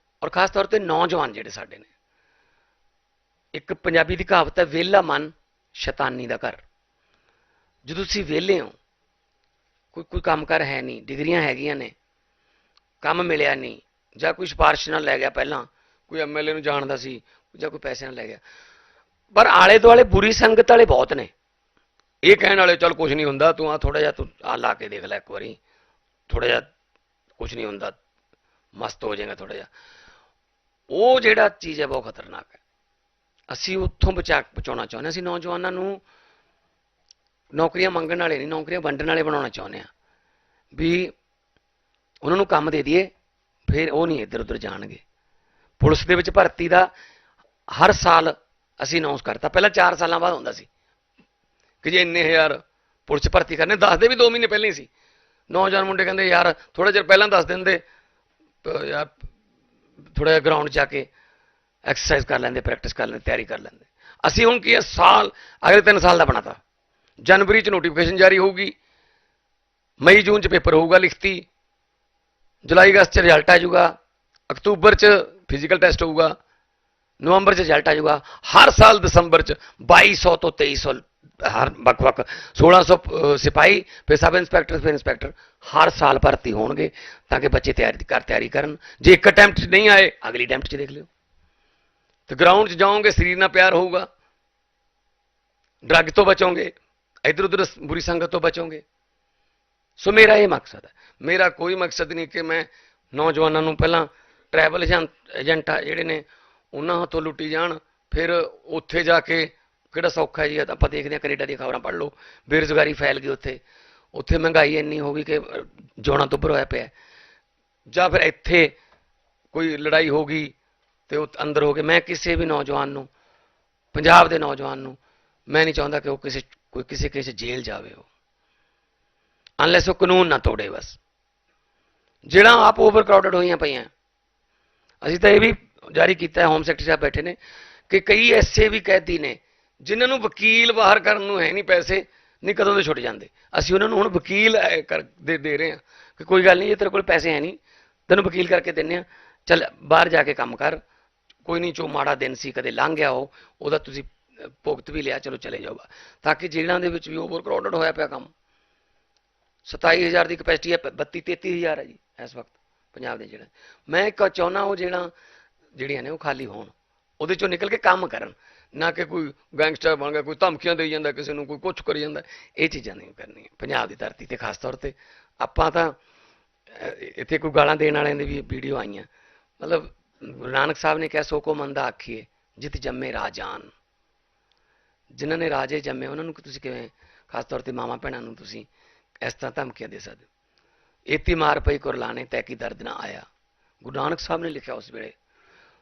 ਔਰ ਖਾਸ ਤੌਰ ਤੇ ਨੌਜਵਾਨ ਜਿਹੜੇ ਸਾਡੇ ਨੇ। ਇੱਕ ਪੰਜਾਬੀ ਦੀ ਕਹਾਵਤ ਹੈ ਵਿਹਲਾ ਮਨ ਸ਼ੈਤਾਨੀ ਦਾ ਘਰ। ਜਦੋਂ ਤੁਸੀਂ ਵਿਹਲੇ ਹੋ, ਕੋਈ ਕੋਈ ਕੰਮ ਕਰ ਹੈ ਨਹੀਂ, ਡਿਗਰੀਆਂ ਹੈਗੀਆਂ ਨੇ, ਕੰਮ ਮਿਲਿਆ ਨਹੀਂ, ਜਾਂ ਕੋਈ ਸਿਫਾਰਿਸ਼ ਨਾਲ ਲੈ ਗਿਆ ਪਹਿਲਾਂ, ਕੋਈ ਐਮਐਲਏ ਨੂੰ ਜਾਣਦਾ ਸੀ, ਜਾਂ ਕੋਈ ਪੈਸੇ ਨਾਲ ਲੈ ਗਿਆ। ਪਰ ਆਲੇ ਦੁਆਲੇ ਬੁਰੀ ਸੰਗਤ ਵਾਲੇ ਬਹੁਤ ਨੇ। ਇਹ ਕਹਿਣ ਵਾਲੇ, ਚੱਲ ਕੁਝ ਨਹੀਂ ਹੁੰਦਾ, ਤੂੰ ਆ ਥੋੜਾ ਜਿਹਾ, ਤੂੰ ਆ ਲਾ ਕੇ ਦੇਖ ਲੈ ਇੱਕ ਵਾਰੀ। ਥੋੜਾ ਜਿਹਾ ਕੁਝ ਨਹੀਂ ਹੁੰਦਾ, ਮਸਤ ਹੋ ਜਾਏਗਾ ਥੋੜਾ ਜਿਹਾ। ਉਹ ਜਿਹੜਾ ਚੀਜ਼ ਹੈ ਬਹੁਤ ਖਤਰਨਾਕ ਹੈ। ਅਸੀਂ ਉੱਥੋਂ ਬਚਾ ਬਚਾਉਣਾ ਚਾਹੁੰਦੇ ਹਾਂ। ਅਸੀਂ ਨੌਜਵਾਨਾਂ ਨੂੰ ਨੌਕਰੀਆਂ ਮੰਗਣ ਵਾਲੇ ਨਹੀਂ, ਨੌਕਰੀਆਂ ਵੰਡਣ ਵਾਲੇ ਬਣਾਉਣਾ ਚਾਹੁੰਦੇ ਹਾਂ। ਵੀ ਉਹਨਾਂ ਨੂੰ ਕੰਮ ਦੇ ਦਈਏ, ਫਿਰ ਉਹ ਨਹੀਂ ਇੱਧਰ ਉੱਧਰ ਜਾਣਗੇ। ਪੁਲਿਸ ਦੇ ਵਿੱਚ ਭਰਤੀ ਦਾ ਹਰ ਸਾਲ ਅਸੀਂ ਅਨਾਉਂਸ ਕਰਤਾ। ਪਹਿਲਾਂ 4 ਸਾਲਾਂ ਬਾਅਦ ਹੁੰਦਾ ਸੀ ਕਿ ਜੇ ਇੰਨੇ ਹਜ਼ਾਰ ਪੁਲਿਸ 'ਚ ਭਰਤੀ ਕਰਨੇ, ਦੱਸਦੇ ਵੀ 2 ਮਹੀਨੇ ਪਹਿਲਾਂ ਹੀ ਸੀ। ਨੌਜਵਾਨ ਮੁੰਡੇ ਕਹਿੰਦੇ, ਯਾਰ ਥੋੜਾ ਚਿਰ ਪਹਿਲਾਂ ਦੱਸ ਦਿੰਦੇ ਯਾਰ ਥੋੜਾ ਜਿਹਾ ਗਰਾਊਂਡ ਜਾ ਕੇ ਐਕਸਰਸਾਈਜ਼ ਕਰ ਲੈਂਦੇ ਪ੍ਰੈਕਟਿਸ ਕਰ ਲੈਂਦੇ, ਤਿਆਰੀ ਕਰ ਲੈਂਦੇ। ਅਸੀਂ ਹੁਣ ਕੀ ਹੈ, ਸਾਲ, ਅਗਲੇ 3 ਸਾਲ ਦਾ ਬਣਾਤਾ। ਜਨਵਰੀ 'ਚ ਨੋਟੀਫਿਕੇਸ਼ਨ ਜਾਰੀ ਹੋਊਗੀ, ਮਈ, ਜੂਨ 'ਚ ਪੇਪਰ ਹੋਊਗਾ ਲਿਖਤੀ, ਜੁਲਾਈ, ਅਗਸਤ 'ਚ ਰਿਜ਼ਲਟ ਆ ਜਾਊਗਾ, ਅਕਤੂਬਰ 'ਚ ਫਿਜ਼ੀਕਲ ਟੈਸਟ ਹੋਊਗਾ, ਨਵੰਬਰ 'ਚ ਰਿਜ਼ਲਟ ਆ ਜਾਊਗਾ, ਹਰ ਸਾਲ ਦਸੰਬਰ 'ਚ 2200 ਤੋਂ 2300 ਹਰ ਵੱਖ-ਵੱਖ 1600 ਅਹ, ਸਿਪਾਹੀ ਫਿਰ ਸਬ ਇੰਸਪੈਕਟਰ ਫਿਰ ਇੰਸਪੈਕਟਰ ਹਰ ਸਾਲ ਭਰਤੀ ਹੋਣਗੇ ਤਾਂ ਕਿ ਬੱਚੇ ਤਿਆਰੀ ਕਰ ਤਿਆਰੀ ਕਰਨ। ਜੇ ਇੱਕ ਅਟੈਂਪਟ 'ਚ ਨਹੀਂ ਆਏ ਅਗਲੀ ਅਟੈਂਪਟ 'ਚ ਦੇਖ ਲਿਓ। ਤੇ ਗਰਾਊਂਡ 'ਚ ਜਾਓਗੇ ਸਰੀਰ ਨਾਲ ਪਿਆਰ ਹੋਊਗਾ। ਡਰੱਗ ਤੋਂ ਬਚੋਗੇ ਇਧਰ ਉਧਰ ਬੁਰੀ ਸੰਗਤ ਤੋਂ ਬਚੋਗੇ। ਸੋ ਮੇਰਾ ਇਹ ਮਕਸਦ ਹੈ। ਮੇਰਾ ਕੋਈ ਮਕਸਦ ਨਹੀਂ ਕਿ ਮੈਂ ਨੌਜਵਾਨਾਂ ਨੂੰ ਪਹਿਲਾਂ ਟਰੈਵਲ ਏਜੰਟ ਜਿਹੜੇ ਨੇ ਉਹਨਾਂ ਤੋਂ ਲੁੱਟੀ ਜਾਣ ਫਿਰ ਉੱਥੇ ਜਾ ਕੇ ਕਿਹੜਾ ਸੌਖਾ ਜੀ ਆਪਾਂ ਦੇਖਦੇ ਹਾਂ ਕੈਨੇਡਾ ਦੀਆਂ ਖਬਰਾਂ ਪੜ੍ਹ ਲਓ। ਬੇਰੁਜ਼ਗਾਰੀ ਫੈਲ ਗਈ ਉੱਥੇ। ਉੱਥੇ ਮਹਿੰਗਾਈ ਇੰਨੀ ਹੋ ਗਈ ਕਿ ਅਹ, ਤੋਂ ਹੋਇਆ ਪਿਆ। ਜਾਂ ਫਿਰ ਇੱਥੇ ਕੋਈ ਲੜਾਈ ਹੋ ਗਈ ਤੇ ਉਹ ਅੰਦਰ ਹੋ ਕੇ ਮੈਂ ਕਿਸੇ ਵੀ ਨੌਜਵਾਨ ਨੂੰ ਪੰਜਾਬ ਦੇ ਨੌਜਵਾਨ ਨੂੰ ਮੈਂ ਨਹੀਂ ਚਾਹੁੰਦਾ ਕਿ ਉਹ ਕਿਸੇ ਕੋਈ ਕਿਸੇ ਕਿਸੇ ਜੇਲ੍ਹ ਜਾਵੇ ਉਹ। ਅਨਲੈਸ ਉਹ ਕਾਨੂੰਨ ਨਾ ਤੋੜੇ ਬਸ। ਜਿਹੜਾ ਆਪ ਓਵਰ ਕਰਾਊਡਡ ਹੋਈਆਂ ਪਈਆਂ। ਅਸੀਂ ਤਾਂ ਇਹ ਵੀ ਜਾਰੀ ਕੀਤਾ ਹੈ ਹੋਮ ਸੈਕਟਰੀ ਸਾਹਿਬ ਬੈਠੇ ਨੇ ਕਿ ਕਈ ਐਸੇ ਵੀ ਕੈਦੀ ਨੇ ਜਿਨ੍ਹਾਂ ਨੂੰ ਵਕੀਲ ਬਾਹਰ ਕਰਨ ਨੂੰ ਹੈ ਨਹੀਂ ਪੈਸੇ, ਨਹੀਂ ਕਦੋਂ ਦੇ ਛੁੱਟ ਜਾਂਦੇ। ਅਸੀਂ ਉਹਨਾਂ ਨੂੰ ਹੁਣ ਵਕੀਲ ਕਰ, ਦੇ ਦੇ ਰਹੇ ਹਾਂ ਕਿ ਕੋਈ ਗੱਲ ਨਹੀਂ, ਜੇ ਤੇਰੇ ਕੋਲ ਪੈਸੇ ਹੈ ਨਹੀਂ, ਤੈਨੂੰ ਵਕੀਲ ਕਰਕੇ ਦਿੰਨੇ ਆ ਚੱਲ, ਬਾਹਰ ਜਾ ਕੇ ਕੰਮ ਕਰ। ਕੋਈ ਨਹੀਂ, ਜੋ ਮਾੜਾ ਦਿਨ ਸੀ, ਕਦੇ ਲੰਘ ਗਿਆ ਉਹ, ਉਹਦਾ ਤੁਸੀਂ ਭੁਗਤ ਵੀ ਲਿਆ, ਚਲੋ ਚਲੇ ਜਾਓ ਤਾਂ ਕਿ ਜੇਲ੍ਹਾਂ ਦੇ ਵਿੱਚ ਵੀ ਓਵਰ ਕਰਾਊਡਡ ਹੋਇਆ ਪਿਆ ਕੰਮ। 27000 ਦੀ ਕਪੈਸਿਟੀ ਹੈ 32 33000 ਹੈ ਜੀ, ਇਸ ਵਕਤ, ਪੰਜਾਬ ਦੇ ਜਿਹੜਾ ਮੈਂ ਇੱਕ ਚਾਹੁੰਦਾ ਉਹ ਜਿਹੜਾ ਜਿਹੜੀਆਂ ਨੇ, ਉਹ ਖਾਲੀ ਹੋਣ। ਉਹਦੇ ਚੋਂ ਨਿਕਲ ਕੇ ਕੰਮ ਕਰਨ। ਨਾ ਕਿ ਕੋਈ ਗੈਂਗਸਟਰ ਬਣ ਗਿਆ, ਕੋਈ ਧਮਕੀਆਂ ਦੇਈ ਜਾਂਦਾ, ਕਿਸੇ ਨੂੰ ਕੋਈ ਕੁਝ ਕਰੀ ਜਾਂਦਾ, ਇਹ ਚੀਜ਼ਾਂ ਨਹੀਂ ਕਰਨੀਆਂ, ਪੰਜਾਬ ਦੀ ਧਰਤੀ ਤੇ ਖਾਸ ਤੌਰ ਤੇ। ਆਪਾਂ ਤਾਂ ਇੱਥੇ ਕੋਈ ਗਾਲਾਂ ਦੇਣ ਵਾਲਿਆਂ ਦੀ ਵੀ ਵੀਡੀਓ ਆਈਆਂ। ਮਤਲਬ ਗੁਰੂ ਨਾਨਕ ਸਾਹਿਬ ਨੇ ਕਿਹਾ ਸੋ ਕੋ ਮੰਦਾ ਆਖੀਏ, ਜਿਤ ਜੰਮੇ ਰਾਜਾਨ। ਜਿਨ੍ਹਾਂ ਨੇ ਰਾਜੇ ਜੰਮੇ, ਉਹਨਾਂ ਨੂੰ ਤੁਸੀਂ ਕਿਵੇਂ, ਖਾਸ ਤੌਰ ਤੇ ਮਾਮਾ ਭੈਣਾਂ ਨੂੰ ਤੁਸੀਂ ਇਸ ਤਰ੍ਹਾਂ ਧਮਕੀਆਂ ਦੇ ਸਕਦੇ ਹੋ। ਏਤੀ ਮਾਰ ਪਈ ਕੁਰਲਾਣੇ ਤੈ ਕੀ ਦਰਦ ਨਾ ਆਇਆ। ਗੁਰੂ ਨਾਨਕ ਸਾਹਿਬ ਨੇ ਲਿਖਿਆ ਉਸ ਵੇਲੇ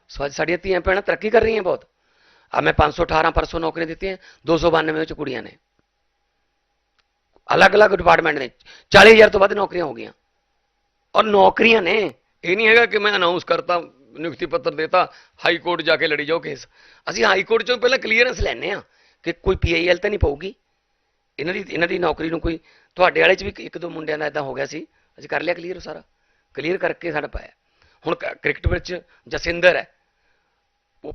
ਸੋ ਸਾਡੀਆਂ ਧੀਆਂ ਭੈਣਾਂ ਤਰੱਕੀ ਕਰ ਰਹੀਆਂ ਬਹੁਤ। ਆ ਮੈਂ 518 ਪਰਸੋਂ ਨੌਕਰੀਆਂ ਦਿੱਤੀਆਂ 292 'ਚ ਕੁੜੀਆਂ ਨੇ ਅਲੱਗ-ਅਲੱਗ ਡਿਪਾਰਟਮੈਂਟ ਨੇ 40000 ਤੋਂ ਵੱਧ ਨੌਕਰੀਆਂ ਹੋ ਗਈਆਂ ਔਰ ਨੌਕਰੀਆਂ ਨੇ ਇਹ ਨਹੀਂ ਹੈਗਾ ਕਿ ਮੈਂ ਅਨਾਉਂਸ ਕਰਤਾ ਨਿਯੁਕਤੀ ਪੱਤਰ ਦੇਤਾ ਹਾਈ ਕੋਰਟ ਜਾ ਕੇ ਲੜੀ ਜਾਓ ਕੇਸ ਅਸੀਂ ਹਾਈ ਕੋਰਟ ਚੋਂ ਪਹਿਲਾਂ ਕਲੀਅਰੈਂਸ ਲੈਣੇ ਆ ਕਿ ਕੋਈ ਪੀਆਈਐਲ ਤਾਂ ਨਹੀਂ ਪਊਗੀ ਇਹਨਾਂ ਦੀ ਇਹਨਾਂ ਦੀ ਨੌਕਰੀ ਨੂੰ ਕੋਈ ਤੁਹਾਡੇ ਵਾਲੇ ਚ ਵੀ ਇੱਕ ਦੋ ਮੁੰਡਿਆਂ ਦਾ ਇਦਾਂ ਹੋ ਗਿਆ ਸੀ ਅਸੀਂ ਕਰ ਲਿਆ ਕਲੀਅਰ ਸਾਰਾ ਕਲੀਅਰ ਕਰਕੇ ਸਾਡਾ ਪਾਇਆ ਹੁਣ ਕ- ਕ੍ਰਿਕਟ ਵਿੱਚ ਜਸਿੰਦਰ ਹੈ ਉਹ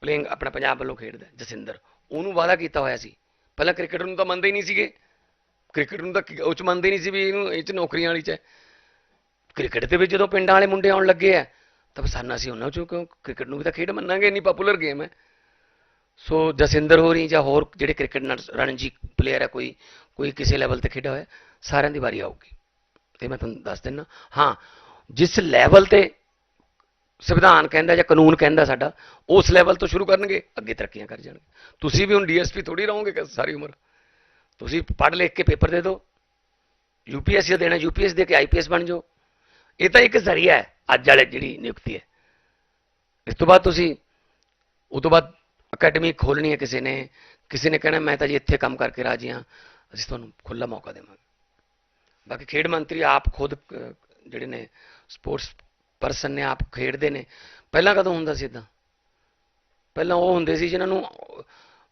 ਪਲੇਇੰਗ ਆਪਣਾ ਪੰਜਾਬ ਵੱਲੋਂ ਖੇਡਦਾ ਜਸਿੰਦਰ। ਉਹਨੂੰ ਵਾਅਦਾ ਕੀਤਾ ਹੋਇਆ ਸੀ। ਪਹਿਲਾਂ ਕ੍ਰਿਕਟ ਨੂੰ ਤਾਂ ਮੰਨਦੇ ਹੀ ਨਹੀਂ ਸੀਗੇ। ਕ੍ਰਿਕਟ ਨੂੰ ਤਾਂ ਉਹ ਚ ਮੰਨਦੇ ਨਹੀਂ ਸੀ ਵੀ ਇਹਨੂੰ ਇਹ ਚ ਨੌਕਰੀਆਂ ਵਾਲੀ ਚ ਹੈ। ਕ੍ਰਿਕਟ ਦੇ ਵਿੱਚ ਜਦੋਂ ਪਿੰਡਾਂ ਵਾਲੇ ਮੁੰਡੇ ਆਉਣ ਲੱਗੇ ਆ ਤਾਂ ਫਿਰ ਸਾਨੂੰ ਉਹਨਾਂ ਚੋਂ ਕਿਉਂ? ਕ੍ਰਿਕਟ ਨੂੰ ਵੀ ਤਾਂ ਖੇਡ ਮੰਨਾਂਗੇ, ਇੰਨੀ ਪਪੂਲਰ ਗੇਮ ਹੈ। ਸੋ ਜਸਿੰਦਰ ਹੋਰੀ ਜਾਂ ਹੋਰ ਜਿਹੜੇ ਕ੍ਰਿਕਟ ਨਾਲ ਰਣਜੀ ਪਲੇਅਰ ਹੈ, ਕੋਈ ਕੋਈ ਕਿਸੇ ਲੈਵਲ ਤੇ ਖੇਡਿਆ ਹੋਇਆ, ਸਾਰਿਆਂ ਦੀ ਵਾਰੀ ਆਊਗੀ। ਤੇ ਮੈਂ ਤੁਹਾਨੂੰ ਦੱਸ ਦਿੰਦਾ ਹਾਂ, ਜਿਸ ਲੈਵਲ ਤੇ ਸੰਵਿਧਾਨ ਕਹਿੰਦਾ ਜਾਂ ਕਾਨੂੰਨ ਕਹਿੰਦਾ ਸਾਡਾ, ਉਸ ਲੈਵਲ ਤੋਂ ਸ਼ੁਰੂ ਕਰਨਗੇ, ਅੱਗੇ ਤਰੱਕੀਆਂ ਕਰ ਜਾਣਗੇ। ਤੁਸੀਂ ਵੀ ਹੁਣ ਡੀਐਸਪੀ ਥੋੜੀ ਰਹੋਗੇ ਸਾਰੀ ਉਮਰ। ਤੁਸੀਂ ਪੜ੍ਹ ਲਿਖ ਕੇ ਪੇਪਰ ਦੇ ਦਿਓ। ਯੂਪੀਐਸਸੀ ਦਾ ਦੇਣਾ ਯੂਪੀਐਸ ਦੇ ਕੇ ਆਈਪੀਐਸ ਬਣ ਜਾਓ। ਇਹ ਤਾਂ ਇੱਕ ਜ਼ਰੀਆ ਹੈ, ਅੱਜ ਵਾਲੇ ਜਿਹੜੀ ਨਿਯੁਕਤੀ ਹੈ। ਇਸ ਤੋਂ ਬਾਅਦ ਤੁਸੀਂ, ਉਹ ਤੋਂ ਬਾਅਦ ਅਕੈਡਮੀ ਖੋਲਣੀ ਹੈ ਕਿਸੇ ਨੇ ਕਿਸੇ ਨੇ ਕਹਿਣਾ, ਮੈਂ ਤਾਂ ਜੀ ਇੱਥੇ ਕੰਮ ਕਰਕੇ ਰਾਜੀ ਹਾਂ, ਅਸੀਂ ਤੁਹਾਨੂੰ ਖੁੱਲਾ ਮੌਕਾ ਦੇਵਾਂਗੇ। ਬਾਕੀ ਖੇਡ ਮੰਤਰੀ ਆਪ ਖੁਦ ਜਿਹੜੇ ਨੇ, ਸਪੋਰਟਸ ਪਰਸਨ ਨੇ ਆਪ ਖੇਡਦੇ ਨੇ। ਪਹਿਲਾਂ ਕਦੋਂ ਹੁੰਦਾ ਸੀ ਇਦਾਂ ਪਹਿਲਾਂ ਉਹ ਹੁੰਦੇ ਸੀ ਜਿਨ੍ਹਾਂ ਨੂੰ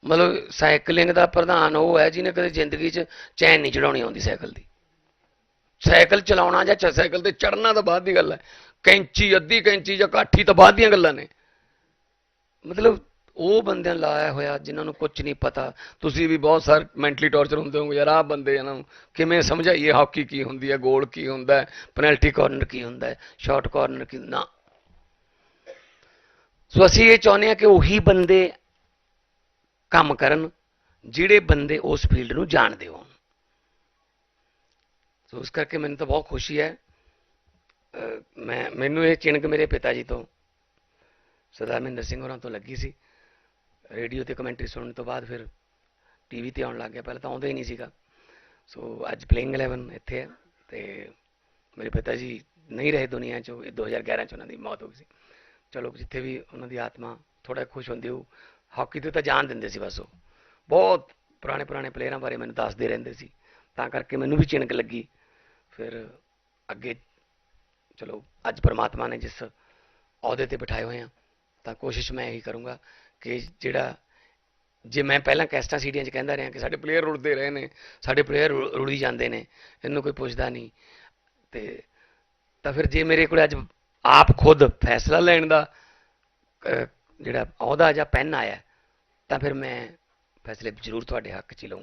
ਮਤਲਬ ਸਾਈਕਲਿੰਗ ਦਾ ਪ੍ਰਧਾਨ ਉਹ ਹੈ ਜਿਹਨੇ ਕਦੇ ਜ਼ਿੰਦਗੀ 'ਚ ਚੈਨ ਨਹੀਂ ਚੜਾਉਣੀ ਆਉਂਦੀ ਸਾਈਕਲ ਦੀ। ਸਾਈਕਲ ਚਲਾਉਣਾ ਜਾਂ ਚ- ਸਾਈਕਲ ਤੇ ਚੜਨਾ ਤਾਂ ਬਾਅਦ ਦੀ ਗੱਲ ਹੈ। ਕੈਂਚੀ, ਅੱਧੀ ਕੈਂਚੀ ਜਾਂ ਕਾਠੀ ਤਾਂ ਬਾਅਦ ਦੀਆਂ ਗੱਲਾਂ ਨੇ। ਮਤਲਬ ਉਹ ਬੰਦਿਆਂ ਲਾਇਆ ਹੋਇਆ ਜਿਨ੍ਹਾਂ ਨੂੰ ਕੁਝ ਨਹੀਂ ਪਤਾ। ਤੁਸੀਂ ਵੀ ਬਹੁਤ ਸਾਰ ਮੈਂਟਲੀ ਟੌਰਚਰ ਹੁੰਦੇ ਹੋਗੇ ਯਾਰ ਆਹ ਬੰਦੇ ਇਹਨਾਂ ਨੂੰ, ਕਿਵੇਂ ਸਮਝਾਈਏ ਹਾਕੀ ਕੀ ਹੁੰਦੀ ਹੈ ਗੋਲ ਕੀ ਹੁੰਦਾ ਹੈ ਪੈਨਲਟੀ ਕਾਰਨਰ ਕੀ ਹੁੰਦਾ ਹੈ ਸ਼ਾਰਟ ਕਾਰਨਰ ਕੀ, ਨਾ। ਸੋ ਅਸੀਂ ਇਹ ਚਾਹੁੰਦੇ ਹਾਂ ਕਿ ਉਹੀ ਬੰਦੇ ਕੰਮ ਕਰਨ ਜਿਹੜੇ ਬੰਦੇ ਉਸ ਫੀਲਡ ਨੂੰ ਜਾਣਦੇ ਹੋਣ। ਸੋ ਇਸ ਕਰਕੇ ਮੈਨੂੰ ਤਾਂ ਬਹੁਤ ਖੁਸ਼ੀ ਹੈ ਮੈਂ, ਮੈਨੂੰ ਇਹ ਚਿਣਕ ਮੇਰੇ ਪਿਤਾ ਜੀ ਤੋਂ, ਸਰਦਾਰ ਮਹਿੰਦਰ ਸਿੰਘ ਹੋਰਾਂ ਤੋਂ ਲੱਗੀ ਸੀ। ਰੇਡੀਓ ਤੇ ਕਮੈਂਟਰੀ ਸੁਣਨ ਤੋਂ ਬਾਅਦ ਫਿਰ ਟੀਵੀ ਤੇ ਆਉਣ ਲੱਗ ਗਿਆ। ਪਹਿਲਾਂ ਤਾਂ ਆਉਂਦਾ ਹੀ ਨਹੀਂ ਸੀਗਾ। ਸੋ ਅੱਜ ਪਲੇਇੰਗ 11 ਇੱਥੇ ਹੈ ਤੇ ਮੇਰੇ ਪਿਤਾ ਜੀ ਨਹੀਂ ਰਹੇ ਦੁਨੀਆ 'ਚ। ਇਹ 2011 'ਚ ਉਹਨਾਂ ਦੀ ਮੌਤ ਹੋ ਗਈ ਸੀ। ਚਲੋ, ਜਿੱਥੇ ਵੀ ਉਹਨਾਂ ਦੀ ਆਤਮਾ ਥੋੜਾ ਖੁਸ਼ ਹੁੰਦੀ ਹੋ ਹਾਕੀ ਤੇ ਤਾਂ ਜਾਣ ਦਿੰਦੇ ਸੀ ਬਸ ਉਹ। ਬਹੁਤ ਪੁਰਾਣੇ ਪੁਰਾਣੇ ਪਲੇਅਰਾਂ ਬਾਰੇ ਮੈਨੂੰ ਦੱਸਦੇ ਰਹਿੰਦੇ ਸੀ। ਤਾਂ ਕਰਕੇ ਮੈਨੂੰ ਵੀ ਚਿਣਕ ਲੱਗੀ। ਫਿਰ ਅੱਗੇ ਚਲੋ, ਅੱਜ ਪਰਮਾਤਮਾ ਨੇ ਜਿਸ ਅਹੁਦੇ ਤੇ ਬਿਠਾਏ ਹੋਏ ਆ ਤਾਂ ਕੋਸ਼ਿਸ਼ ਮੈਂ ਇਹੀ ਕਰੂੰਗਾ ਕਿ ਜਿਹੜਾ ਜੇ ਮੈਂ ਪਹਿਲਾਂ ਕੈਸਟਾਂ ਸੀਡੀਆਂ 'ਚ ਕਹਿੰਦਾ ਰਿਹਾ ਕਿ ਸਾਡੇ ਪਲੇਅਰ ਰੁੜਦੇ ਰਹੇ ਨੇ, ਸਾਡੇ ਪਲੇਅਰ ਰੁੜੀ ਜਾਂਦੇ ਨੇ, ਇਹਨੂੰ ਕੋਈ ਪੁੱਛਦਾ ਨਹੀਂ। ਤੇ ਤਾਂ ਫਿਰ ਜੇ ਮੇਰੇ ਕੋਲ ਅੱਜ ਆਪ ਖੁਦ ਫੈਸਲਾ ਲੈਣ ਦਾ ਜਿਹੜਾ ਅਹੁਦਾ ਜਾਂ ਪੈਨ ਆਇਆ, ਤਾਂ ਫਿਰ ਮੈਂ ਫੈਸਲੇ ਜ਼ਰੂਰ ਤੁਹਾਡੇ ਹੱਕ 'ਚ ਹੀ ਲਵਾਂਗਾ